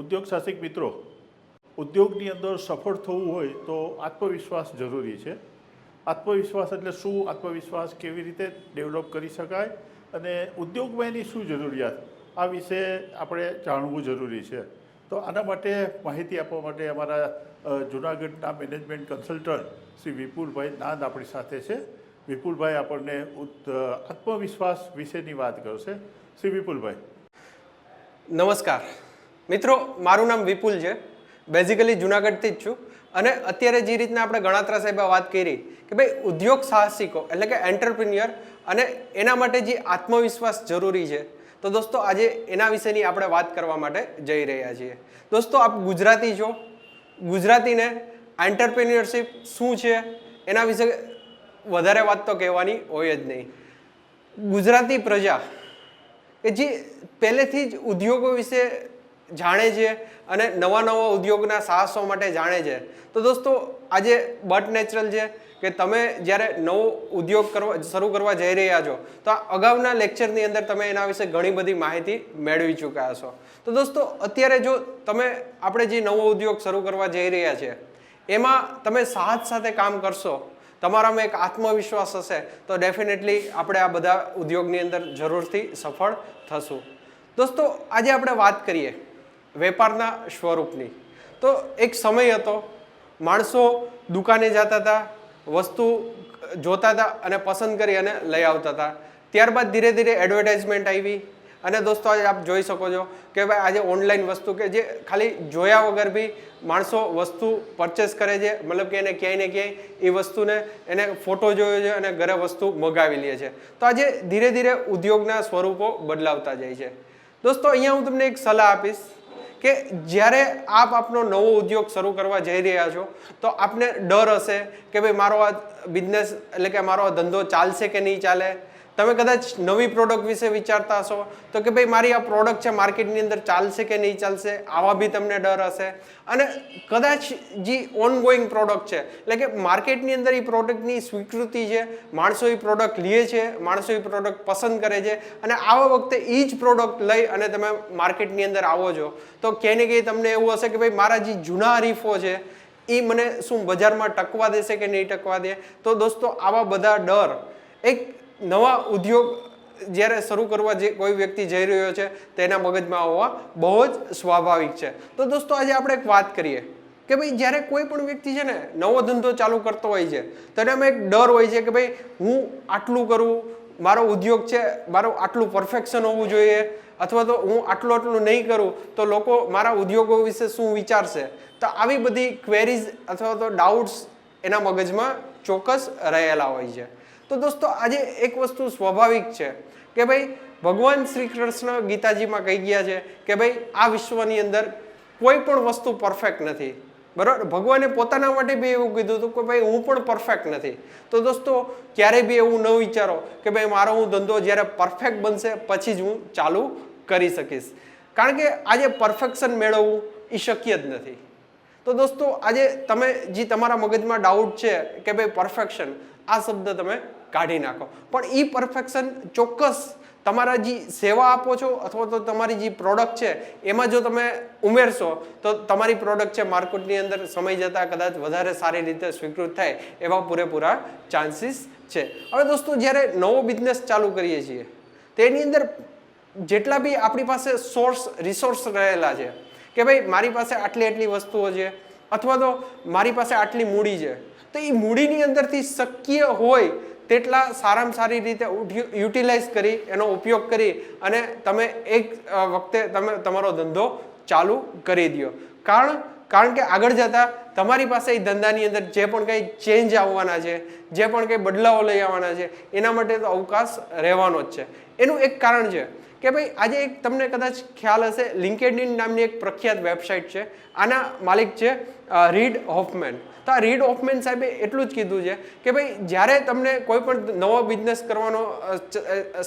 ઉદ્યોગ સાહસિક મિત્રો, ઉદ્યોગની અંદર સફળ થવું હોય તો આત્મવિશ્વાસ જરૂરી છે. આત્મવિશ્વાસ એટલે શું? આત્મવિશ્વાસ કેવી રીતે ડેવલપ કરી શકાય અને ઉદ્યોગમાં શું જરૂરિયાત? આ વિશે આપણે જાણવું જરૂરી છે. તો આના માટે માહિતી આપવા માટે અમારા જુનાગઢના મેનેજમેન્ટ કન્સલ્ટન્ટ શ્રી વિપુલભાઈ નાંદ આપણી સાથે છે. વિપુલભાઈ આપણને આત્મવિશ્વાસ વિશેની વાત કરશે. શ્રી વિપુલભાઈ. નમસ્કાર. મિત્રો, મારું નામ વિપુલ છે. બેઝિકલી જુનાગઢથી જ છું. અને અત્યારે જે રીતના આપણે ગણાત્રા સાહેબે વાત કરી કે ભાઈ ઉદ્યોગ સાહસિકો એટલે કે એન્ટરપ્રિન્યોર અને એના માટે જે આત્મવિશ્વાસ જરૂરી છે, તો દોસ્તો આજે એના વિશેની આપણે વાત કરવા માટે જઈ રહ્યા છીએ. દોસ્તો, આપ ગુજરાતી છો. ગુજરાતીને એન્ટરપ્રિન્યોરશિપ શું છે, એના વિશે વધારે વાત તો કહેવાની હોય જ નહીં. ગુજરાતી પ્રજા કે જે પહેલેથી જ ઉદ્યોગો વિશે જાણે છે અને નવા નવા ઉદ્યોગના સાહસો માટે જાણે છે. તો દોસ્તો, આજે બટ નેચરલ છે કે તમે જ્યારે નવો ઉદ્યોગ કરવા, શરૂ કરવા જઈ રહ્યા છો, તો આ અગાઉના લેક્ચરની અંદર તમે એના વિશે ઘણી બધી માહિતી મેળવી ચૂક્યા છો તો દોસ્તો, અત્યારે જો તમે, આપણે જે નવો ઉદ્યોગ શરૂ કરવા જઈ રહ્યા છીએ એમાં તમે સાહસ સાથે કામ કરશો, તમારામાં એક આત્મવિશ્વાસ હશે, તો ડેફિનેટલી આપણે આ બધા ઉદ્યોગની અંદર જરૂરથી સફળ થશું. દોસ્તો, આજે આપણે વાત કરીએ વેપારના સ્વરૂપની. તો એક સમય હતો, માણસો દુકાને જતા હતા, વસ્તુ જોતા હતા અને પસંદ કરી અને લઈ આવતા હતા. ત્યારબાદ ધીરે ધીરે એડવર્ટાઇઝમેન્ટ આવી અને દોસ્તો, આજે આપ જોઈ શકો છો કે ભાઈ આજે ઓનલાઈન વસ્તુ કે જે ખાલી જોયા વગર બી માણસો વસ્તુ પરચેસ કરે છે, મતલબ કે એને ક્યાંય ને ક્યાંય એ વસ્તુને એને ફોટો જોયો છે અને ઘરે વસ્તુ મગાવી લે છે. તો આજે ધીરે ધીરે ઉદ્યોગના સ્વરૂપો બદલાવતા જાય છે. દોસ્તો, અહીંયા હું તમને એક સલાહ આપીશ. કે જ્યારે આપ આપનો નવો ઉદ્યોગ શરૂ કરવા જઈ રહ્યા છો, તો આપને ડર હશે કે ભાઈ મારો આ બિઝનેસ એટલે કે મારો આ ધંધો ચાલશે કે નહીં ચાલે? તમે કદાચ નવી પ્રોડક્ટ વિશે વિચારતા હશો, તો કે ભાઈ મારી આ પ્રોડક્ટ છે માર્કેટની અંદર ચાલશે કે નહીં ચાલશે, આવા બી તમને ડર હશે. અને કદાચ જે ઓનગોઈંગ પ્રોડક્ટ છે, એટલે કે માર્કેટની અંદર એ પ્રોડક્ટની સ્વીકૃતિ છે, માણસો એ પ્રોડક્ટ લે છે, માણસો એ પ્રોડક્ટ પસંદ કરે છે, અને આવા વખતે એ જ પ્રોડક્ટ લઈ અને તમે માર્કેટની અંદર આવો છો. તો ક્યાંય ને ક્યાંય તમને એવું હશે કે ભાઈ મારા જે જૂના હરીફો છે, એ મને શું બજારમાં ટકવા દેશે કે નહીં ટકવા દે? તો દોસ્તો, આવા બધા ડર, એક નવા ઉદ્યોગ જ્યારે શરૂ કરવા જે કોઈ વ્યક્તિ જઈ રહ્યો છે, તેના મગજમાં આવવા બહુ જ સ્વાભાવિક છે. તો દોસ્તો, આજે આપણે એક વાત કરીએ કે ભાઈ, જ્યારે કોઈ પણ વ્યક્તિ છે ને નવો ધંધો ચાલુ કરતો હોય છે તો એનામાં એક ડર હોય છે કે ભાઈ, હું આટલું કરું, મારો ઉદ્યોગ છે, મારું આટલું પરફેક્શન હોવું જોઈએ, અથવા તો હું આટલું આટલું નહીં કરું, તો લોકો મારા ઉદ્યોગો વિશે શું વિચારશે? તો આવી બધી ક્વેરીઝ અથવા તો ડાઉટ્સ એના મગજમાં ચોક્કસ રહેલા હોય છે. તો દોસ્તો, આજે એક વસ્તુ સ્વાભાવિક છે કે ભાઈ, ભગવાન શ્રી કૃષ્ણ ગીતાજીમાં કહી ગયા છે કે ભાઈ, આ વિશ્વની અંદર કોઈ પણ વસ્તુ પરફેક્ટ નથી. બરાબર? ભગવાને પોતાના માટે બી એવું કીધું હતું કે ભાઈ, હું પણ પરફેક્ટ નથી. તો દોસ્તો, ક્યારેય બી એવું ન વિચારો કે ભાઈ, મારો હું ધંધો જ્યારે પરફેક્ટ બનશે, પછી જ હું ચાલુ કરી શકીશ. કારણ કે આજે પરફેક્શન મેળવવું એ શક્ય જ નથી. તો દોસ્તો, આજે તમે, જે તમારા મગજમાં ડાઉટ છે કે ભાઈ પરફેક્શન આ શબ્દ તમે કાઢી નાખો. પણ એ પરફેક્શન ચોક્કસ તમારા જે સેવા આપો છો અથવા તો તમારી જે પ્રોડક્ટ છે, એમાં જો તમે ઉમેરશો, તો તમારી પ્રોડક્ટ છે માર્કેટની અંદર સમય જતાં કદાચ વધારે સારી રીતે સ્વીકૃત થાય એવા પૂરેપૂરા ચાન્સીસ છે. હવે દોસ્તો, જ્યારે નવો બિઝનેસ ચાલુ કરીએ છીએ, તેની અંદર જેટલા બી આપણી પાસે સોર્સ રિસોર્સ રહેલા છે, કે ભાઈ મારી પાસે આટલી આટલી વસ્તુઓ છે, અથવા તો મારી પાસે આટલી મૂડી છે, તો એ મૂડીની અંદરથી શક્ય હોય તેટલા સારામાં સારી રીતે યુટિલાઇઝ કરી, એનો ઉપયોગ કરી અને તમે એક વખતે તમે, તમારો ધંધો ચાલુ કરી દો કારણ કારણ કે આગળ જતાં તમારી પાસે એ ધંધાની અંદર જે પણ કંઈ ચેન્જ આવવાના છે, જે પણ કંઈ બદલાવો લઈ આવવાના છે, એના માટે તો અવકાશ રહેવાનો જ છે. એનું એક કારણ છે કે ભાઈ આજે એક તમને કદાચ ખ્યાલ હશે લિંકેડ ઇન નામની એક પ્રખ્યાત વેબસાઇટ છે. આના માલિક છે રીડ હોફમેન. તો આ રીડ હોફમેન સાહેબે એટલું જ કીધું છે કે ભાઈ જ્યારે તમને કોઈ પણ નવો બિઝનેસ કરવાનો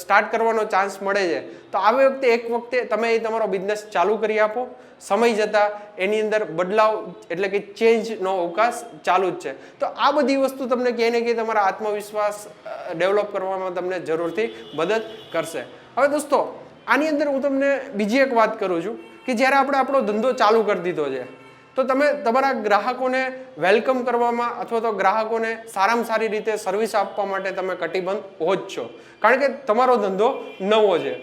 સ્ટાર્ટ કરવાનો ચાન્સ મળે છે, તો આવી વખતે, એક વખતે તમે એ તમારો બિઝનેસ ચાલુ કરી આપો. સમય જતાં એની અંદર બદલાવ એટલે કે ચેન્જનો અવકાશ ચાલુ જ છે. તો આ બધી વસ્તુ તમને ક્યાંય ને ક્યાંય તમારા આત્મવિશ્વાસ ડેવલપ કરવામાં તમને જરૂરથી મદદ કરશે. હવે દોસ્તો આની અંદર હું તમને બીજી એક વાત કરું છું કે જ્યારે આપણે આપણો ધંધો ચાલુ કરી દીધો છે, તો તમે તમારા ગ્રાહકોને વેલકમ કરવામાં અથવા તો ગ્રાહકોને સારામાં સારી રીતે સર્વિસ આપવા માટે તમે કટિબંધ હો જ છો. કારણ કે તમારો ધંધો નવો છે.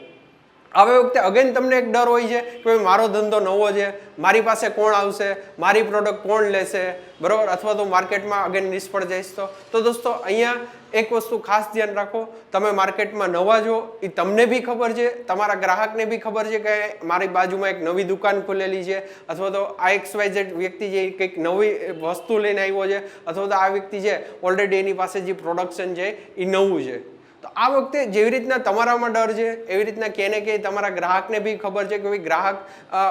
હવે વખતે અગેન તમને એક ડર હોય છે કે ભાઈ મારો ધંધો નવો છે, મારી પાસે કોણ આવશે, મારી પ્રોડક્ટ કોણ લેશે, બરાબર? અથવા તો માર્કેટમાં અગેન નિષ્ફળ જઈશ તો. તો દોસ્તો, અહીંયા એક વસ્તુ ખાસ ધ્યાન રાખો, તમે માર્કેટમાં નવા જો એ તમને બી ખબર છે, તમારા ગ્રાહકને બી ખબર છે કે મારી બાજુમાં એક નવી દુકાન ખુલેલી છે, અથવા તો આ એક્સ વાય ઝેડ વ્યક્તિ જે કંઈક નવી વસ્તુ લઈને આવ્યો છે, અથવા તો આ વ્યક્તિ છે ઓલરેડી એની પાસે જે પ્રોડક્શન છે એ નવું છે. તો આ વખતે જેવી રીતના તમારામાં ડર છે, એવી રીતના ક્યાંય ક્યાંય તમારા ગ્રાહકને બી ખબર છે કે ભાઈ ગ્રાહક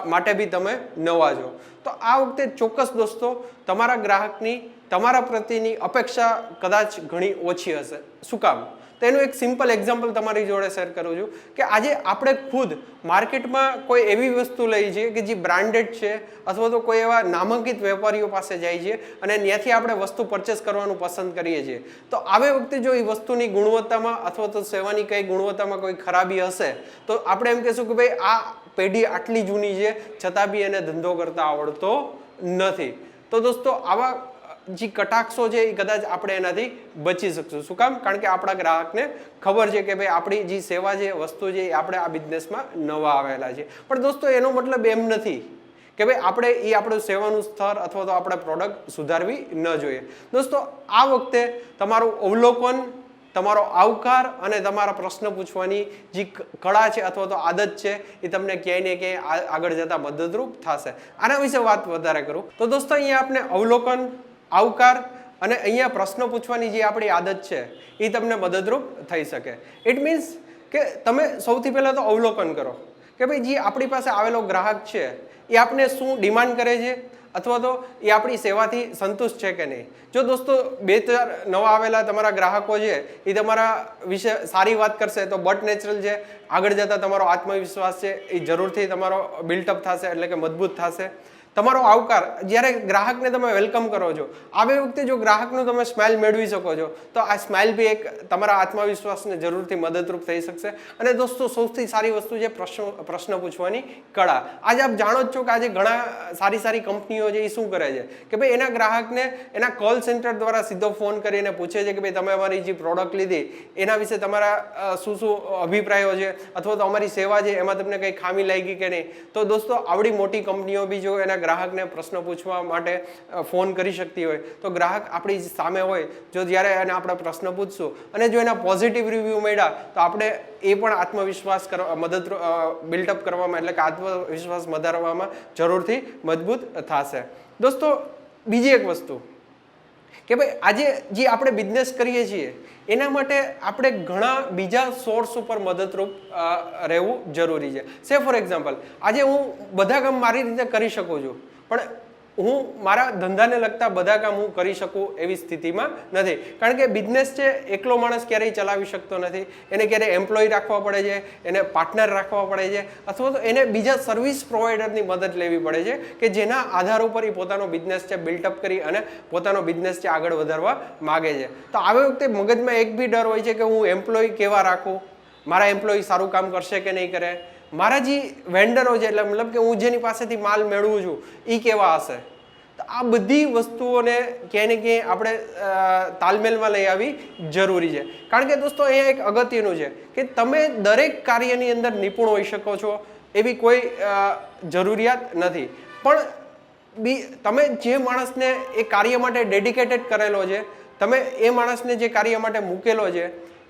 માટે બી તમે નવા છો. તો આ વખતે ચોક્કસ દોસ્તો, તમારા ગ્રાહકની તમારા પ્રત્યેની અપેક્ષા કદાચ ઘણી ઓછી હશે. શું કામ? તો એનું એક સિમ્પલ એક્ઝામ્પલ તમારી જોડે શેર કરું છું કે આજે આપણે ખુદ માર્કેટમાં કોઈ એવી વસ્તુ લઈ છીએ કે જે બ્રાન્ડેડ છે અથવા તો કોઈ એવા નામાંકિત વેપારીઓ પાસે જાય છે અને ત્યાંથી આપણે વસ્તુ પરચેસ કરવાનું પસંદ કરીએ છીએ. તો આવે વખતે જો એ વસ્તુની ગુણવત્તામાં અથવા તો સેવાની કઈ ગુણવત્તામાં કોઈ ખરાબી હશે, તો આપણે એમ કહેશું કે ભાઈ આ પેઢી આટલી જૂની છે, છતાં બી એને ધંધો કરતા આવડતો નથી. તો દોસ્તો, આવા જે કટાક્ષો છે એ કદાચ આપણે એનાથી બચી શકશું. શું કામ? કારણ કે આપણા ગ્રાહકને ખબર છે કે ભાઈ આપણી જે સેવા છે, વસ્તુ છે, એ આપણે આ બિઝનેસમાં નવા આવેલા છે. પણ દોસ્તો, એનો મતલબ એમ નથી કે ભાઈ આપણે એ આપણું સેવાનું સ્તર અથવા તો આપણે પ્રોડક્ટ સુધારવી ન જોઈએ. દોસ્તો, આ વખતે તમારું અવલોકન, તમારો આવકાર અને તમારા પ્રશ્ન પૂછવાની જે કળા છે અથવા તો આદત છે, એ તમને ક્યાંય ને ક્યાંય આગળ જતા મદદરૂપ થશે. આના વિશે વાત વધારે કરું. તો દોસ્તો, અહીંયા આપણે અવલોકન આવકાર અને અહીંયા પ્રશ્નો પૂછવાની જે આપણી આદત છે, એ તમને મદદરૂપ થઈ શકે. ઇટ મીન્સ કે તમે સૌથી પહેલાં તો અવલોકન કરો કે ભાઈ જે આપણી પાસે આવેલો ગ્રાહક છે, એ આપને શું ડિમાન્ડ કરે છે અથવા તો એ આપણી સેવાથી સંતુષ્ટ છે કે નહીં? જો દોસ્તો બે ચાર નવા આવેલા તમારા ગ્રાહકો છે, એ તમારા વિશે સારી વાત કરશે તો બટ નેચરલ છે, આગળ જતાં તમારો આત્મવિશ્વાસ છે, એ જરૂરથી તમારો બિલ્ટઅપ થશે એટલે કે મજબૂત થશે. તમારો આવકાર, જ્યારે ગ્રાહકને તમે વેલકમ કરો છો, આવે વખતે જો ગ્રાહકનું તમે સ્માઇલ મેળવી શકો છો, તો આ સ્માઇલ બી એક તમારા આત્મવિશ્વાસને જરૂરથી મદદરૂપ થઈ શકશે. અને દોસ્તો, સૌથી સારી વસ્તુ છે પ્રશ્ન પ્રશ્ન પૂછવાની કળા. આજે આપ જાણો જ છો કે આજે ઘણા સારી સારી કંપનીઓ છે એ શું કરે છે? કે ભાઈ એના ગ્રાહકને એના કોલ સેન્ટર દ્વારા સીધો ફોન કરીને પૂછે છે કે ભાઈ તમે અમારી જે પ્રોડક્ટ લીધી, એના વિશે તમારા શું શું અભિપ્રાયો છે? અથવા તો અમારી સેવા છે, એમાં તમને કંઈ ખામી લાગી કે નહીં? તો દોસ્તો, આવડી મોટી કંપનીઓ બી જો એના ગ્રાહકને પ્રશ્ન પૂછવા માટે ફોન કરી શકતી હોય. તો ગ્રાહક આપણી સામે હોય, જો જ્યારે એને આપણે પ્રશ્ન પૂછશું અને જો એના પોઝિટિવ રિવ્યૂ મળ્યા, તો આપણે એ પણ આત્મવિશ્વાસ કરવા મદદ બિલ્ડઅપ કરવામાં, એટલે કે આત્મવિશ્વાસ વધારવામાં જરૂરથી મજબૂત થશે. દોસ્તો, બીજી એક વસ્તુ. કે ભાઈ આજે જે આપણે બિઝનેસ કરીએ છીએ, એના માટે આપણે ઘણા બીજા સોર્સ ઉપર મદદરૂપ રહેવું જરૂરી છે. સે ફોર એક્ઝામ્પલ આજે હું બધા કામ મારી રીતે કરી શકું છું, પણ હું મારા ધંધાને લગતા બધા કામ હું કરી શકું એવી સ્થિતિમાં નથી. કારણ કે બિઝનેસ છે, એકલો માણસ ક્યારેય ચલાવી શકતો નથી. એને ક્યારેય એમ્પ્લોય રાખવા પડે છે, એને પાર્ટનર રાખવા પડે છે, અથવા તો એને બીજા સર્વિસ પ્રોવાઈડરની મદદ લેવી પડે છે કે જેના આધાર ઉપર એ પોતાનો બિઝનેસ છે બિલ્ટઅપ કરી અને પોતાનો બિઝનેસ છે આગળ વધારવા માગે છે. તો આવી વખતે મગજમાં એક બી ડર હોય છે કે હું એમ્પ્લોય કેવા રાખું? મારા એમ્પ્લોય સારું કામ કરશે કે નહીં કરે? મારા જે વેન્ડરો છે એટલે મતલબ કે હું જેની પાસેથી માલ મેળવું છું એ કેવા હશે? તો આ બધી વસ્તુઓને ક્યાંય ને ક્યાંય આપણે તાલમેલમાં લઈ આવી જરૂરી છે. કારણ કે દોસ્તો અહીંયા એક અગત્યનું છે કે તમે દરેક કાર્યની અંદર નિપુણ હોઈ શકો છો, એવી કોઈ જરૂરિયાત નથી. પણ બી, તમે જે માણસને એ કાર્ય માટે ડેડિકેટેડ કરેલો છે, તમે એ માણસને જે કાર્ય માટે મૂકેલો છે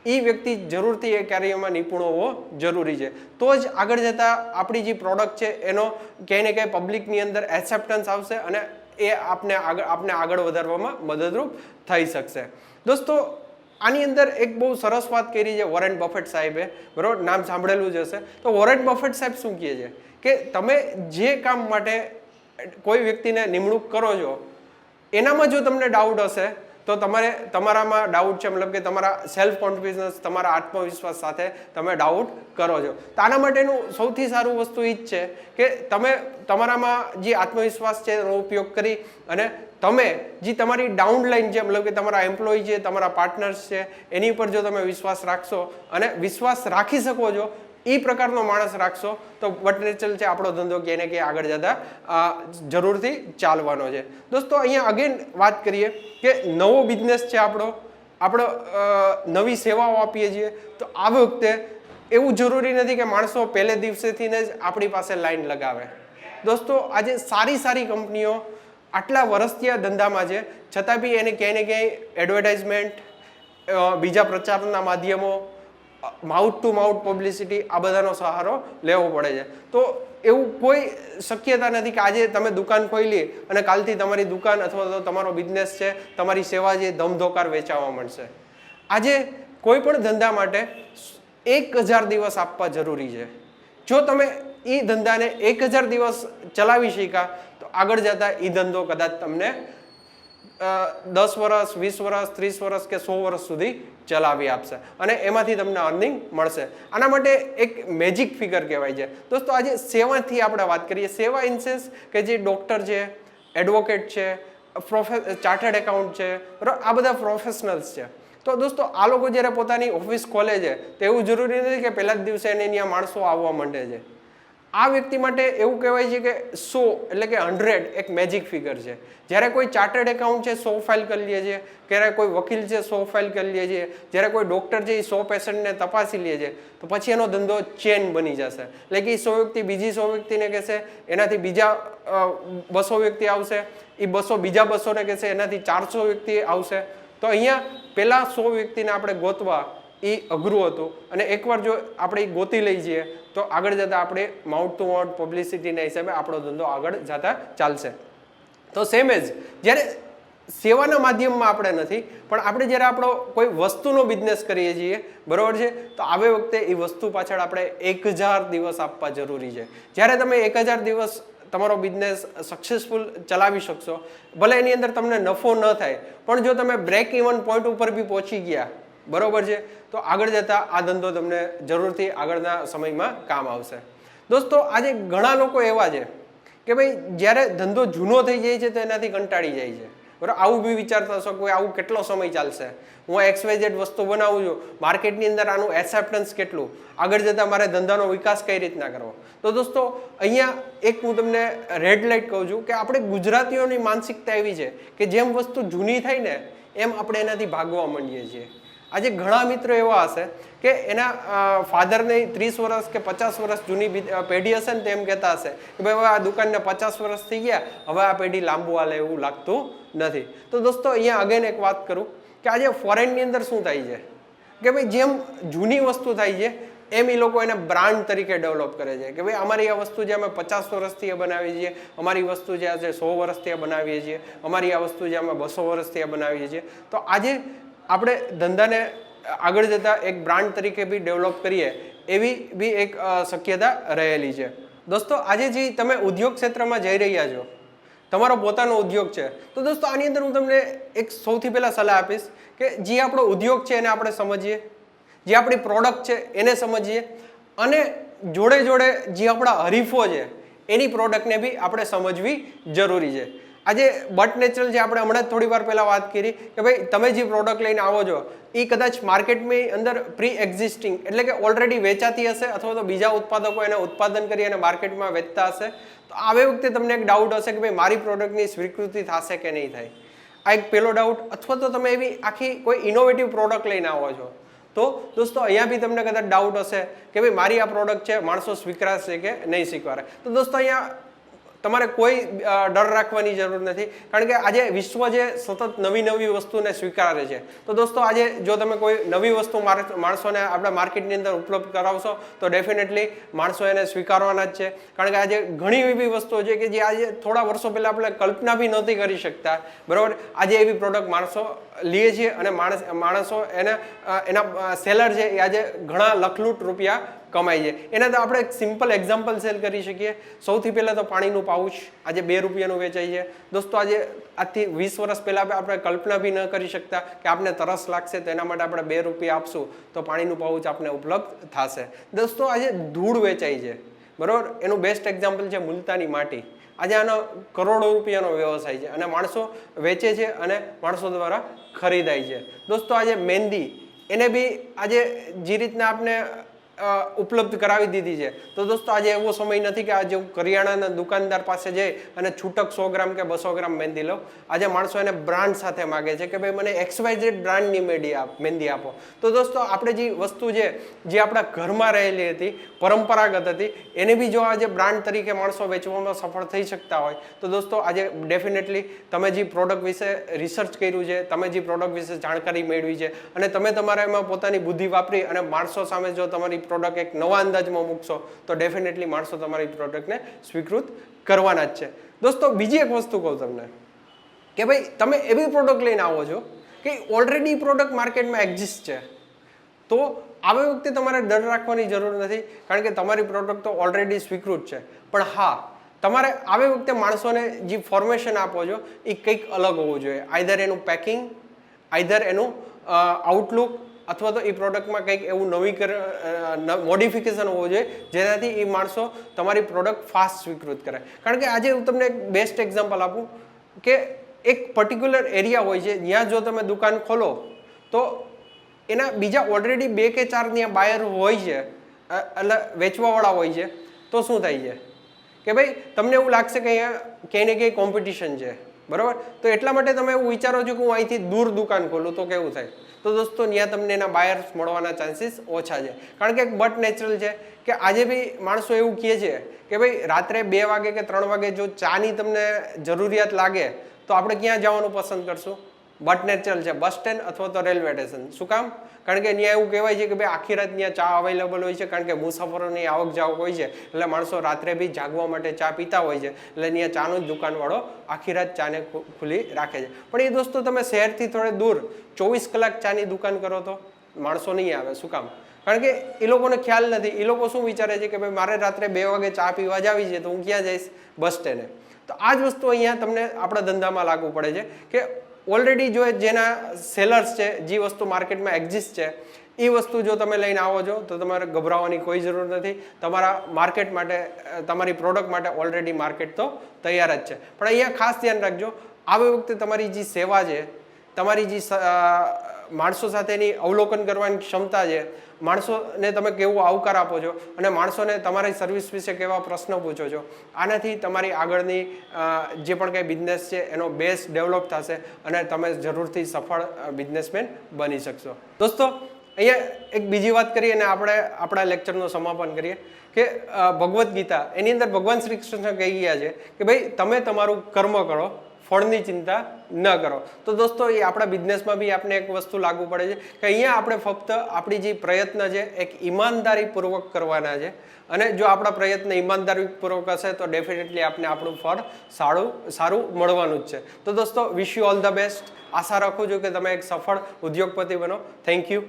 એ વ્યક્તિ જરૂરથી એ કાર્યમાં નિપુણ હોવો જરૂરી છે. તો જ આગળ જતાં આપણી જે પ્રોડક્ટ છે, એનો ક્યાંય ને ક્યાંય પબ્લિકની અંદર એક્સેપ્ટન્સ આવશે અને એ આપને આગળ આપને આગળ વધારવામાં મદદરૂપ થઈ શકશે. દોસ્તો, આની અંદર એક બહુ સરસ વાત કરી છે વોરેન બફેટ સાહેબે, બરાબર? નામ સાંભળેલું જ હશે. તો વોરેન બફેટ સાહેબ શું કહે છે? કે તમે જે કામ માટે કોઈ વ્યક્તિને નિમણૂક કરો છો, એનામાં જો તમને ડાઉટ હશે તો તમારે તમારામાં ડાઉટ છે, મતલબ કે તમારા સેલ્ફ કોન્ફિડન્સ તમારા આત્મવિશ્વાસ સાથે તમે ડાઉટ કરો છો. તો આના માટેનું સૌથી સારું વસ્તુ એ જ છે કે તમે તમારામાં જે આત્મવિશ્વાસ છે, એનો ઉપયોગ કરી અને તમે જે તમારી ડાઉન લાઈન છે, મતલબ કે તમારા એમ્પ્લોય છે, તમારા પાર્ટનર્સ છે, એની ઉપર જો તમે વિશ્વાસ રાખશો અને વિશ્વાસ રાખી શકો છો એ પ્રકારનો માણસ રાખશો તો વટ નેચરલ છે, આપણો ધંધો ક્યાંય ને કે આગળ જતા જરૂરથી ચાલવાનો છે. દોસ્તો, અહીંયા અગેન વાત કરીએ કે નવો બિઝનેસ છે આપણો. આપણો નવી સેવાઓ આપીએ છીએ. તો આ વખતે એવું જરૂરી નથી કે માણસો પહેલે દિવસેથી જ આપણી પાસે લાઈન લગાવે. દોસ્તો, આજે સારી સારી કંપનીઓ આટલા વર્ષથી ધંધામાં છે. છતાં બી એને ક્યાંય ને ક્યાંય એડવર્ટાઇઝમેન્ટ બીજા પ્રચારના માધ્યમો માઉથ ટુ માઉથ પબ્લિસિટી આ બધાનો સહારો લેવો પડે છે. તો એવું કોઈ શક્યતા નથી કે આજે તમે દુકાન ખોલી અને કાલથી તમારી દુકાન અથવા તો તમારો બિઝનેસ છે, તમારી સેવા જે ધમધોકાર વેચાવા મળશે આજે કોઈ પણ ધંધા માટે એક હજાર દિવસ આપવા જરૂરી છે. જો તમે એ ધંધાને એક હજાર દિવસ ચલાવી શીખા તો આગળ જતા એ ધંધો કદાચ તમને દસ વર્ષ વીસ વર્ષ ત્રીસ વર્ષ કે સો વર્ષ સુધી ચલાવી આપશે અને એમાંથી તમને અર્નિંગ મળશે. આના માટે એક મેજિક ફિગર કહેવાય છે. દોસ્તો, આજે સેવાથી આપણે વાત કરીએ. સેવા ઇન્સેન્સ કે જે ડૉક્ટર છે એડવોકેટ છે પ્રોફે ચાર્ટર્ડ એકાઉન્ટ છે બરાબર આ બધા પ્રોફેશનલ્સ છે. તો દોસ્તો, આ લોકો જ્યારે પોતાની ઓફિસ ખોલે છે, તો એવું જરૂરી નથી કે પહેલા જ દિવસે એને અહીંયા માણસો આવવા માંડે છે. આ વ્યક્તિ માટે એવું કહેવાય છે કે સો એટલે કે હંડ્રેડ એક મેજિક ફિગર છે. જ્યારે કોઈ ચાર્ટર્ડ એકાઉન્ટ છે, સો ફાઇલ કરી લે છે. ક્યારે કોઈ વકીલ છે, સો ફાઇલ કરી લે છે. જ્યારે કોઈ ડૉક્ટર છે, એ સો પેશન્ટને તપાસી લે છે. તો પછી એનો ધંધો ચેન બની જશે. એટલે કે એ સો વ્યક્તિ બીજી સો વ્યક્તિને કહેશે, એનાથી બીજા બસો વ્યક્તિ આવશે. એ બસો, બીજા બસોને કહેશે, એનાથી ચારસો વ્યક્તિ આવશે. તો અહીંયા પહેલાં સો વ્યક્તિને આપણે ગોતવા એ અઘરું હતું. અને એકવાર જો આપણે ગોતી લઈ જઈએ, તો આગળ જતાં આપણે માઉન્ટ ટુ માઉન્ટ પબ્લિસિટીના હિસાબે આપણો ધંધો આગળ જતા ચાલશે. તો સેમ એજ જ્યારે સેવાના માધ્યમમાં આપણે નથી, પણ આપણે જ્યારે આપણો કોઈ વસ્તુનો બિઝનેસ કરીએ છીએ, બરાબર છે? તો આવે વખતે એ વસ્તુ પાછળ આપણે એક હજાર દિવસ આપવા જરૂરી છે. જ્યારે તમે એક હજાર દિવસ તમારો બિઝનેસ સક્સેસફુલ ચલાવી શકશો, ભલે એની અંદર તમને નફો ન થાય, પણ જો તમે બ્રેક ઇવન પોઈન્ટ ઉપર બી પહોંચી ગયા બરોબર છે? તો આગળ જતાં આ ધંધો તમને જરૂરથી આગળના સમયમાં કામ આવશે. દોસ્તો, આજે ઘણા લોકો એવા છે કે ભાઈ, જ્યારે ધંધો જૂનો થઈ જાય છે તો એનાથી કંટાળી જાય છે. બરાબર, આવું બી વિચારતા હશો કે આવું કેટલો સમય ચાલશે? હું એક્સવાયઝેડ વસ્તુ બનાવું છું. માર્કેટની અંદર આનું એક્સેપ્ટન્સ કેટલું? આગળ જતાં મારે ધંધાનો વિકાસ કઈ રીતના કરવો? તો દોસ્તો, અહીંયા એક હું તમને રેડ લાઇટ કહું છું કે આપણે ગુજરાતીઓની માનસિકતા એવી છે કે જેમ વસ્તુ જૂની થાય ને, એમ આપણે એનાથી ભાગવા માંડીએ છીએ. આજે ઘણા મિત્રો એવા હશે કે એના ફાધરને ત્રીસ વર્ષ કે પચાસ વર્ષ જૂની પેઢી હશે ને તેમ કહેતા હશે કે ભાઈ હવે આ દુકાનને પચાસ વર્ષ થઈ ગયા, હવે આ પેઢી લાંબુ હાલે એવું લાગતું નથી. તો દોસ્તો, અહીંયા અગેન એક વાત કરું કે આજે ફોરેનની અંદર શું થાય છે? કે ભાઈ જેમ જૂની વસ્તુ થાય છે, એમ એ લોકો એને બ્રાન્ડ તરીકે ડેવલપ કરે છે. કે ભાઈ અમારી આ વસ્તુ જે અમે પચાસ વર્ષથી બનાવીએ છીએ, અમારી વસ્તુ જે આજે સો વર્ષથી બનાવીએ છીએ, અમારી આ વસ્તુ જે અમે બસો વર્ષથી બનાવીએ છીએ. તો આજે આપણે ધંધાને આગળ જતાં એક બ્રાન્ડ તરીકે બી ડેવલપ કરીએ, એવી બી એક શક્યતા રહેલી છે. દોસ્તો, આજે જે તમે ઉદ્યોગ ક્ષેત્રમાં જઈ રહ્યા છો, તમારો પોતાનો ઉદ્યોગ છે, તો દોસ્તો, આની અંદર હું તમને એક સૌથી પહેલાં સલાહ આપીશ કે જે આપણો ઉદ્યોગ છે એને આપણે સમજીએ, જે આપણી પ્રોડક્ટ છે એને સમજીએ, અને જોડે જોડે જે આપણા હરીફો છે, એની પ્રોડક્ટને બી આપણે સમજવી જરૂરી છે. આજે બટ નેચરલ જે આપણે હમણાં જ થોડી વાર પહેલાં વાત કરી કે ભાઈ, તમે જે પ્રોડક્ટ લઈને આવો છો એ કદાચ માર્કેટની અંદર પ્રી એક્ઝિસ્ટિંગ એટલે કે ઓલરેડી વેચાતી હશે અથવા તો બીજા ઉત્પાદકો એને ઉત્પાદન કરી અને માર્કેટમાં વેચતા હશે, તો આવે વખતે તમને એક ડાઉટ હશે કે ભાઈ, મારી પ્રોડક્ટની સ્વીકૃતિ થશે કે નહીં થાય. આ એક પહેલો ડાઉટ અથવા તો તમે એવી આખી કોઈ ઇનોવેટિવ પ્રોડક્ટ લઈને આવો છો. તો દોસ્તો, અહીંયા બી તમને કદાચ ડાઉટ હશે કે ભાઈ, મારી આ પ્રોડક્ટ છે, માણસો સ્વીકારશે કે નહીં સ્વીકારે. તો દોસ્તો, અહીંયા તમારે કોઈ ડર રાખવાની જરૂર નથી. કારણ કે આજે વિશ્વ જે સતત નવી નવી વસ્તુને સ્વીકારે છે. તો દોસ્તો, આજે જો તમે કોઈ નવી વસ્તુ માણસોને આપણા માર્કેટની અંદર ઉપલબ્ધ કરાવશો, તો ડેફિનેટલી માણસો એને સ્વીકારવાના જ છે. કારણ કે આજે ઘણી એવી વસ્તુઓ છે કે જે આજે થોડા વર્ષો પહેલાં આપણે કલ્પના બી નહોતી કરી શકતા. બરાબર? આજે એવી પ્રોડક્ટ માણસો લઈએ છીએ અને માણસ, માણસો એને એના સેલર છે એ આજે ઘણા લખલૂટ રૂપિયા કમાય છે. એના તો આપણે સિમ્પલ એક્ઝામ્પલ સેલ કરી શકીએ. સૌથી પહેલાં તો પાણીનું પાઉચ આજે બે રૂપિયાનું વેચાય છે. દોસ્તો, આજે આજથી વીસ વર્ષ પહેલાં આપણે કલ્પના બી ન કરી શકતા કે આપણે તરસ લાગશે તો એના માટે આપણે બે રૂપિયા આપશું તો પાણીનું પાઉચ આપણે ઉપલબ્ધ થશે. દોસ્તો, આજે ધૂળ વેચાય છે. બરાબર? એનું બેસ્ટ એક્ઝામ્પલ છે મુલતાની માટી. આજે આનો કરોડો રૂપિયાનો વ્યવસાય છે અને માણસો વેચે છે અને માણસો દ્વારા ખરીદાય છે. દોસ્તો, આજે મહેંદી. એને બી આજે જે રીતના આપણે ઉપલબ્ધ કરાવી દીધી છે. તો દોસ્તો, આજે એવો સમય નથી કે આજે હું કરિયાણાના દુકાનદાર પાસે જઈ અને છૂટક સો ગ્રામ કે બસો ગ્રામ મહેંદી લઉં. આજે માણસો એને બ્રાન્ડ સાથે માગે છે કે ભાઈ, મને એક્સવાયઝેડ બ્રાન્ડની મહેંદી આપ, મહેંદી આપો. તો દોસ્તો, આપણે જે વસ્તુ છે, જે આપણા ઘરમાં રહેલી હતી, પરંપરાગત હતી, એને બી જો આજે બ્રાન્ડ તરીકે માણસો વેચવામાં સફળ થઈ શકતા હોય, તો દોસ્તો, આજે ડેફિનેટલી તમે જે પ્રોડક્ટ વિશે રિસર્ચ કર્યું છે, તમે જે પ્રોડક્ટ વિશે જાણકારી મેળવી છે, અને તમે તમારા એમાં પોતાની બુદ્ધિ વાપરી અને માણસો સામે જો તમારી પ્રોડક્ટ એક નવા અંદાજમાં મૂકશો, તો ડેફિનેટલી માણસો તમારી પ્રોડક્ટને સ્વીકૃત કરવાના જ છે. દોસ્તો, બીજી એક વસ્તુ કહું તમને, કે ભાઈ, તમે એવી પ્રોડક્ટ લઈને આવો છો કે ઓલરેડી પ્રોડક્ટ માર્કેટમાં એક્ઝિસ્ટ છે. તો આવી વખતે તમારે ડર રાખવાની જરૂર નથી, કારણ કે તમારી પ્રોડક્ટ તો ઓલરેડી સ્વીકૃત છે. પણ હા, તમારે આવી વખતે માણસોને જે ફોર્મેશન આપો છો, એ કંઈક અલગ હોવું જોઈએ. આઈધર એનું પેકિંગ આઈધર એનું આઉટલુક અથવા તો એ પ્રોડક્ટમાં કંઈક એવું નવીકરણ મોડિફિકેશન હોવું જોઈએ, જેનાથી એ માણસો તમારી પ્રોડક્ટ ફાસ્ટ સ્વીકૃત કરે. કારણ કે આજે હું તમને એક બેસ્ટ એક્ઝામ્પલ આપું કે એક પર્ટિક્યુલર એરિયા હોય છે ત્યાં જો તમે દુકાન ખોલો, તો એના બીજા ઓલરેડી બે કે ચાર ત્યાં બાયર હોય છે એટલે વેચવાવાળા હોય છે, તો શું થાય છે? કે ભાઈ, તમને એવું લાગશે કે અહીંયા ક્યાંય ને ક્યાંય કોમ્પિટિશન છે. બરાબર? તો એટલા માટે તમે એવું વિચારો છો કે હું અહીંથી દૂર દુકાન ખોલું, તો કેવું થાય? તો દોસ્તો ત્યાં તમને એના બાયર્સ મળવાના ચાન્સીસ ઓછા છે. કારણ કે એક બટ નેચરલ છે કે આજે બી માણસો એવું કહે છે કે ભાઈ, રાત્રે બે વાગે કે ત્રણ વાગે જો ચાની તમને જરૂરિયાત લાગે, તો આપણે ક્યાં જવાનું પસંદ કરશું? બટ નેચરલ છે, બસ સ્ટેન્ડ અથવા તો રેલવે સ્ટેશન. શું કામ? કારણ કે ત્યાં એવું કહેવાય છે કે ભાઈ આખી રાત ત્યાં ચા અવેલેબલ હોય છે, કારણ કે મુસાફરોની આવક જાવક હોય છે, એટલે માણસો રાત્રે બી જાગવા માટે ચા પીતા હોય છે, એટલે ત્યાં ચાનો જ દુકાનવાળો આખી રાત ચાને ખુલ્લી રાખે છે. પણ એ દોસ્તો તમે શહેરથી થોડે દૂર, ચોવીસ કલાક ચાની દુકાન કરો તો માણસો નહીં આવે, શું કામ? કારણ કે એ લોકોને ખ્યાલ નથી. એ લોકો શું વિચારે છે કે ભાઈ મારે રાત્રે બે વાગે ચા પીવા જાવી છે તો હું ક્યાં જઈશ? બસ સ્ટેન્ડે. તો આ જ વસ્તુ અહીંયા તમને આપણા ધંધામાં લાગુ પડે છે કે ઓલરેડી જો જેના સેલર્સ છે, જે વસ્તુ માર્કેટમાં એક્ઝિસ્ટ છે, એ વસ્તુ જો તમે લઈને આવો છો, તો તમારે ગભરાવાની કોઈ જરૂર નથી. તમારા માર્કેટ માટે તમારી પ્રોડક્ટ માટે ઓલરેડી માર્કેટ તો તૈયાર જ છે. પણ અહીંયા ખાસ ધ્યાન રાખજો, આવી વખતે તમારી જે સેવા છે, તમારી જે માણસો સાથેની અવલોકન કરવાની ક્ષમતા છે માણસોને તમે કેવો આવકાર આપો છો અને માણસોને તમારી સર્વિસ વિશે કેવા પ્રશ્નો પૂછો છો? આનાથી તમારી આગળની જે પણ કંઈ બિઝનેસ છે, એનો બેઝ ડેવલપ થશે અને તમે જરૂરથી સફળ બિઝનેસમેન બની શકશો. દોસ્તો, અહીંયા એક બીજી વાત કરીએ અને આપણે આપણા લેક્ચરનું સમાપન કરીએ કે ભગવદ્ ગીતા, એની અંદર ભગવાન શ્રી કૃષ્ણ કહી ગયા છે કે ભાઈ, તમે તમારું કર્મ કરો ફળની ચિંતા ન કરો. તો દોસ્તો, એ આપણા બિઝનેસમાં બી આપણે એક વસ્તુ લાગુ પડે છે કે અહીંયા આપણે ફક્ત આપણી જે પ્રયત્ન છે, એક ઈમાનદારીપૂર્વક કરવાના છે. અને જો આપણા પ્રયત્ન ઈમાનદારીપૂર્વક હશે, તો ડેફિનેટલી આપણે આપણું ફળ સારું સારું મળવાનું જ છે. તો દોસ્તો wish you all the best આશા રાખું છું કે તમે એક સફળ ઉદ્યોગપતિ બનો. Thank you